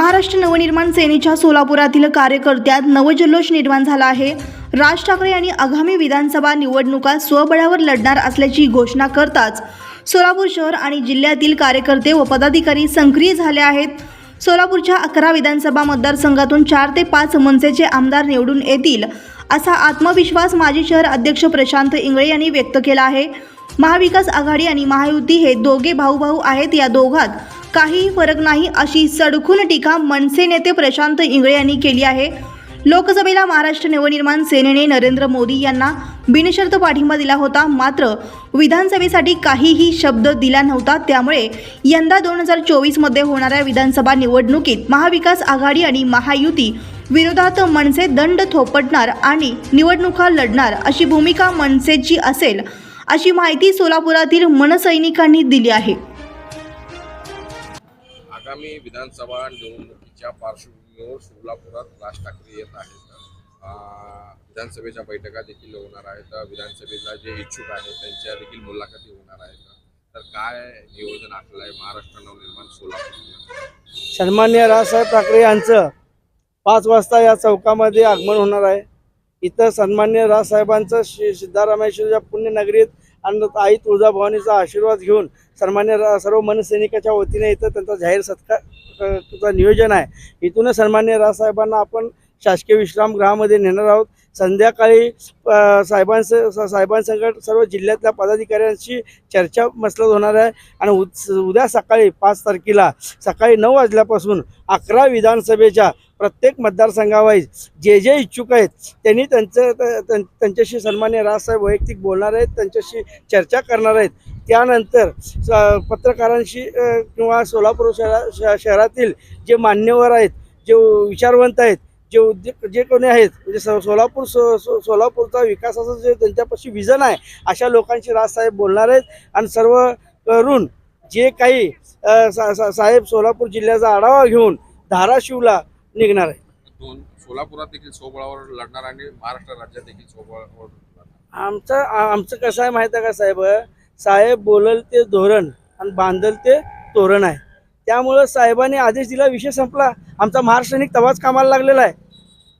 महाराष्ट्र नवनिर्माण सेनेच्या सोलापुरातील कार्यकर्त्यात नवजल्लोष निर्माण झाला आहे. राज ठाकरे यांनी आगामी विधानसभा निवडणुका स्वबळावर लढणार असल्याची घोषणा करताच सोलापूर शहर आणि जिल्ह्यातील कार्यकर्ते व पदाधिकारी सक्रिय झाले आहेत. सोलापूरच्या अकरा विधानसभा मतदारसंघातून चार ते पाच मनसेचे आमदार निवडून येतील असा आत्मविश्वास माजी शहर अध्यक्ष प्रशांत इंगळे यांनी व्यक्त केला आहे. महाविकास आघाडी आणि महायुती हे दोघे भाऊ भाऊ आहेत या दोघात काहीही फरक नाही अशी सडकून टीका मनसे नेते प्रशांत इंगळे यांनी केली आहे. लोकसभेला महाराष्ट्र नवनिर्माण सेनेने नरेंद्र मोदी यांना बिनशर्त पाठिंबा दिला होता. मात्र विधानसभेसाठी काहीही शब्द दिला नव्हता. त्यामुळे यंदा दोन हजार चोवीसमध्ये होणाऱ्या विधानसभा निवडणुकीत महाविकास आघाडी आणि महायुती विरोधात मनसे दंड थोपटणार आणि निवडणुका लढणार अशी भूमिका मनसेची असेल अशी माहिती सोलापुरातील मनसैनिकांनी दिली आहे. आगामी विधानसभा निवडणुकीच्या पार्श्वभूमीवर सोलापुरात राज ठाकरे येत आहेत. विधानसभेच्या बैठका देखील होणार आहेत. विधानसभेला जे इच्छुक आहेत त्यांच्या देखील मुलाखती होणार आहेत. तर काय नियोजन आखलं आहे महाराष्ट्र नवनिर्माण सोलापूर सन्मान्य राजसाहेब ठाकरे यांचं पाच वाजता या चौकामध्ये आगमन होणार आहे. इथं सन्मान्य राजसाहेबांचं श्री सिद्धारामेश्वरच्या पुण्यनगरीत आणि आई तुळजाभवानीचा आशीर्वाद घेऊन सन्मान्य रा- सर्व मनसैनिकाच्या वतीने इथं त्यांचा जाहीर सत्कार नियोजन आहे. इथूनच सन्मान्य राजसाहेबांना आपण शासकीय विश्रामगृहामध्ये नेणार आहोत. संध्याकाळी साहेबांस साहेबांसकट सर्व जिल्ह्यातल्या पदाधिकाऱ्यांशी चर्चा मसलत होणार आहे. आणि उद उद्या सकाळी पाच तारखेला सकाळी नऊ वाजल्यापासून अकरा विधानसभेच्या प्रत्येक मतदारसंघावाईज जे जे इच्छुक आहेत त्यांनी त्यांचं त- त्यां- त्यांच्याशी सन्मान्य राजसाहेब वैयक्तिक बोलणार आहेत त्यांच्याशी चर्चा करणार आहेत. त्यानंतर स- पत्रकारांशी किंवा सोलापूर शहरा श- शहरातील जे मान्यवर आहेत जे विचारवंत आहेत जे उद्योग जे कोणी आहेत म्हणजे सो- सोलापूर सो सो- सोलापूरचा विकासाचं जे त्यांच्यापाशी विजन आहे अशा लोकांशी राजसाहेब बोलणार आहेत. आणि सर्व करून जे काही सा- सा- साहेब सोलापूर जिल्ह्याचा आढावा घेऊन धाराशिवला निघणार आहे. दोन सोलापुरात देखील सोबळावर लढणार आणि महाराष्ट्र राज्यात देखील सोबळावर लढणार. आमचं आ- आमचं कसं आहे माहिती आहे का साहेब? साहेब बोलल ते धोरण आणि बांधल ते तोरण आहे. त्यामुळं साहेबांनी आदेश दिला विषय संपला. आमचा महाराष्ट्रानिक तवाच कामाला लागलेला आहे.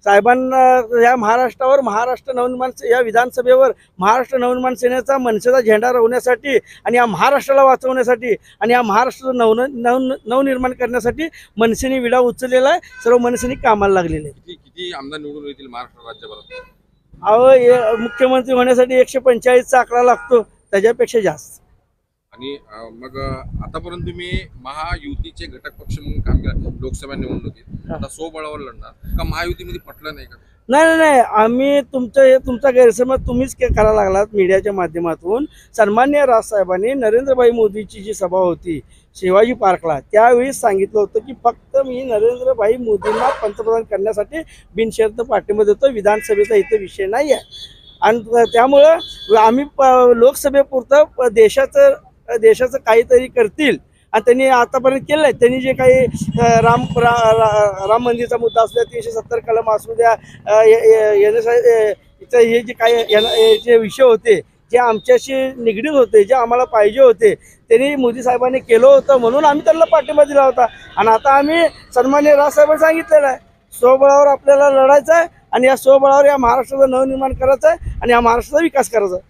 साहेबांना या महाराष्ट्रावर महाराष्ट्र नवनिर्माण से- या विधानसभेवर महाराष्ट्र नवनिर्माण सेनेचा मनसेचा झेंडा रोवण्यासाठी आणि या महाराष्ट्राला वाचवण्यासाठी आणि या महाराष्ट्राचं नव नव नवनिर्माण करण्यासाठी मनसेने विडा उचललेला आहे. सर्व मनसेने कामाला लागलेले किती किती आमदार निवडून येतील महाराष्ट्र राज्यभरात? अहो मुख्यमंत्री होण्यासाठी एकशे पंचेचाळीसचा आकडा लागतो. त्याच्यापेक्षा जास्त. आणि मग आतापर्यंत तुम्ही महायुतीचे घटक पक्ष म्हणून काम केलं लोकसभा निवडणुकीत. आता सोबळावर लढणार. का महायुतीमध्ये पटलं नाही का? नाही नाही नाही. आम्ही तुमचं हे तुमचा गैरसमज तुम्हीच के- करायला लागलात मीडियाच्या माध्यमातून. सन्मान्य राजसाहेबांनी नरेंद्रभाई मोदीची जी सभा होती शिवाजी पार्कला त्यावेळी सांगितलं होतं की फक्त मी नरेंद्रभाई मोदींना पंतप्रधान करण्यासाठी बिनशर्त पाठिंबा देतो. विधानसभेचा इथं विषय नाही आहे आणि त्यामुळं आम्ही प- लोकसभेपुरतं देशाचं देशाचं काहीतरी करतील. आणि त्यांनी आतापर्यंत केलं आहे त्यांनी जे काही राम रा, रा, राम मंदिरचा मुद्दा असू द्या तीनशे सत्तर कलम असू द्या अ, य- हे जे काही जे विषय होते जे आमच्याशी निगडीत होते जे आम्हाला पाहिजे होते त्यांनी मोदी साहेबांनी केलं होतं म्हणून आम्ही त्यांना पाठिंबा दिला होता. आणि आता आम्ही सन्मान्य राजसाहेबांनी सांगितलेलं आहे. स्वबळावर आपल्याला लढायचं आहे आणि या स्वबळावर या महाराष्ट्राचं नवनिर्माण करायचं आहे आणि या महाराष्ट्राचा विकास करायचा आहे.